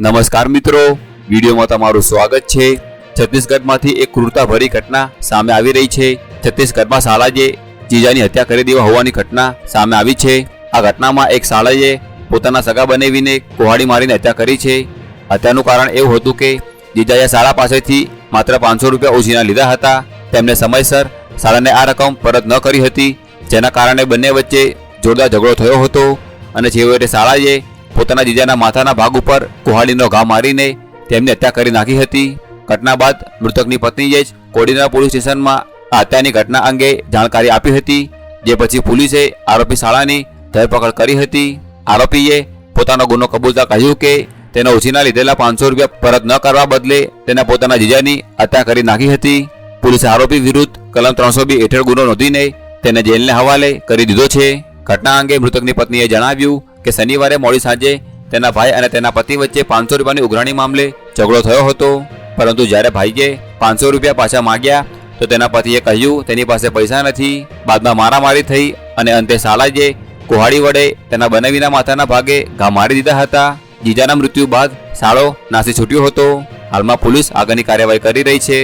નમસ્કાર મિત્રો. વિડીયોમાં તમારું સ્વાગત છે. છત્તીસગઢમાંથી એક ક્રૂરતાભરી ઘટના સામે આવી રહી છે. છત્તીસગઢમાં શાળાએ જીજાની હત્યા કરી દેવા હોવાની ઘટના સામે આવી છે. આ ઘટનામાં એક શાળાએ પોતાના સગા બનાવીને કુહાડી મારીને હત્યા કરી છે. હત્યાનું કારણ એવું હતું કે જીજાએ શાળા પાસેથી માત્ર પાંચસો રૂપિયા ઉછીના લીધા હતા. તેમણે સમયસર શાળાને આ રકમ પરત ન કરી હતી. જેના કારણે બંને વચ્ચે જોરદાર ઝઘડો થયો હતો અને છેવટે શાળાએ પોતાના જીજાના માથાના ભાગ ઉપર કુહાડીનો ઘા મારીને તેમની હત્યા કરી નાખી હતી. ઘટના બાદ મૃતકની પત્નીએ જ કોડીનાર પોલીસ સ્ટેશનમાં આ હત્યાની ઘટના અંગે જાણકારી આપી હતી, જે પછી પોલીસે આરોપી શાળાની ધરપકડ કરી હતી. આરોપીએ પોતાનો ગુનો કબૂલતા કહ્યું કે તેના ઉછીના લીધેલા પાંચસો રૂપિયા પરત ન કરવા બદલે તેના પોતાના જીજાની હત્યા કરી નાખી હતી. પોલીસે આરોપી વિરુદ્ધ કલમ ત્રણસો બી હેઠળ ગુનો નોંધીને તેને જેલને હવાલે કરી દીધો છે. ઘટના અંગે મૃતકની પત્નીએ જણાવ્યું કે શનિવારે મોડી સાંજે તેના ભાઈ અને તેના પતિ વચ્ચે પાંચસો રૂપિયાની ઉઘરાણી મામલે ઝઘડો થયો હતો. પરંતુ જ્યારે ભાઈએ પાંચસો રૂપિયા પાછા માંગ્યા, તો તેના પતિએ કહ્યું, તેની પાસે પૈસા નથી. બાદમાં મારામારી થઈ અને અંતે શાળાજે કુહાડી વડે તેના બનાવીના માથાના ભાગે ઘા મારી દીધા હતા. જીજાના મૃત્યુ બાદ શાળો નાસી છૂટ્યો હતો. હાલમાં પોલીસ આગળની કાર્યવાહી કરી રહી છે.